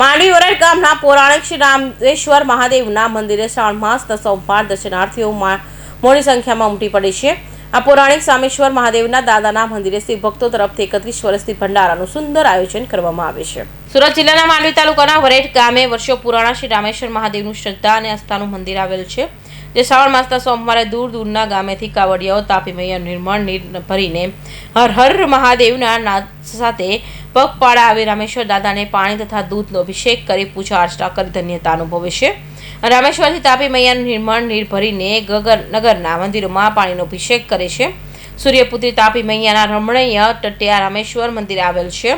માંડવી વરાડ ગામના પૌરાણિક શ્રી રામેશ્વર મહાદેવના મંદિરે શ્રાવણ માસના સોમવાર દર્શનાર્થીઓ મોટી સંખ્યામાં ઉમટી પડે છે. આ પૌરાણિક સામેશ્વર મહાદેવના દાદાના મંદિરે શિવ ભક્તો તરફથી એકત્રીસ વર્ષથી ભંડારાનું સુંદર આયોજન કરવામાં આવે છે. સુરત જિલ્લાના માંડવી તાલુકાના વરેટ ગામે વર્ષો પુરાણા શ્રી રામેશ્વર મહાદેવનું શ્રદ્ધા અને આસ્થાનું મંદિર આવેલ છે, જે શ્રાવણ માસના સોમવારે દૂર દૂરના ગામેથી કાવડિયાઓ, તાપી મૈયા નિર્મળ નીર ભરીને હર હર મહાદેવના નાદ સાથે પગપાળા આવી રામેશ્વર દાદાને પાણી તથા દૂધનો અભિષેક કરી પૂજા અર્ચના કરી ધન્યતા અનુભવે છે. રામેશ્વરથી તાપી મૈયાનું નિર્માણ નીર ભરીને ગગર નગરના મંદિરોમાં પાણીનો અભિષેક કરે છે. સૂર્યપુત્રી તાપી મૈયાના રમણીય તટિયા રામેશ્વર મંદિર આવેલ છે.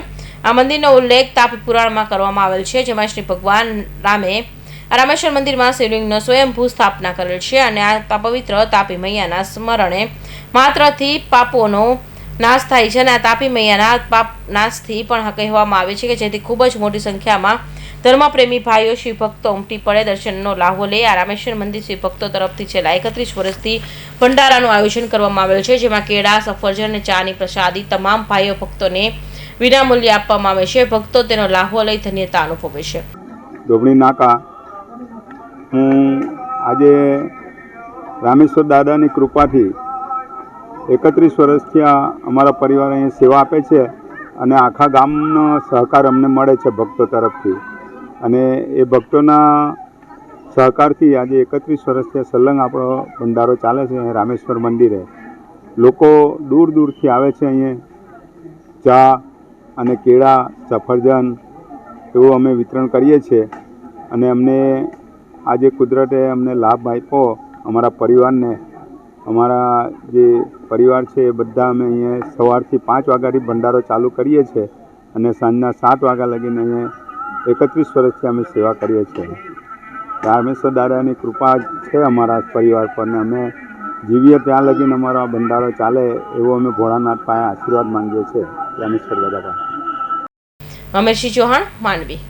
આ મંદિરનો ઉલ્લેખ તાપી પુરાણમાં કરવામાં આવેલ છે, જેમાં શ્રી ભગવાન રામે રામેશ્વર મંદિરમાં શિવલિંગનો સ્વયંભૂ સ્થાપના કરેલ છે અને આ પવિત્ર તાપી મૈયાના સ્મરણે માત્રથી પાપોનો નાશ થાય છે અને આ તાપી મૈયાના પાપ નાશથી પણ કહેવામાં આવે છે કે જેથી ખૂબ જ મોટી સંખ્યામાં ધર્મપ્રેમી ભાઈઓ, શિવભક્તો ઉમટી પડે, દર્શનનો લાહો લે. આ રામેશ્વર મંદિર શિવભક્તો તરફથી છેલ્લા એકત્રીસ વર્ષથી ભંડારાનું આયોજન કરવામાં આવેલ છે, જેમાં કેળા, સફરજન અને ચાની પ્રસાદી તમામ ભાઈઓ ભક્તોને વિનામૂલ્યે આપવામાં આવે છે. ભક્તો તેનો લાહો લઈ ધન્યતા અનુભવે છે. ધોબણી નાકા. હું આજે રામેશ્વર દાદાની કૃપાથી એકત્રીસ વર્ષથી અમારા પરિવાર અહીં સેવા આપે છે અને આખા ગામનો સહકાર અમને મળે છે ભક્તો તરફથી. અને એ ભક્તોના સહકારથી આજે એકત્રીસ વર્ષથી સલંગ આપણો ભંડારો ચાલે છે અહીં રામેશ્વર મંદિરે. લોકો દૂર દૂરથી આવે છે અહીંયા. ચા અને કેળા, સફરજન એવું અમે વિતરણ કરીએ છીએ. અને અમને આજે કુદરતે અમને લાભ આપ્યો અમારા પરિવારને. અમારા જે પરિવાર છે એ બધા અમે અહીંયા સવારથી પાંચ વાગ્યાથી ભંડારો ચાલુ કરીએ છીએ અને સાંજના સાત વાગ્યા લગીને અહીંયા એકત્રીસ વર્ષથી અમે સેવા કરીએ છીએ. રામેશ્વર દાદાની કૃપા છે અમારા પરિવાર પર ને અમે જીવીએ ત્યાં લગીને અમારો આ ભંડારો ચાલે એવો અમે ભોળાનાથ પાસે આશીર્વાદ માંગીએ છીએ. રામેશ્વર દાદા પાસે. અમીરસિંહ ચૌહાણ માંડવી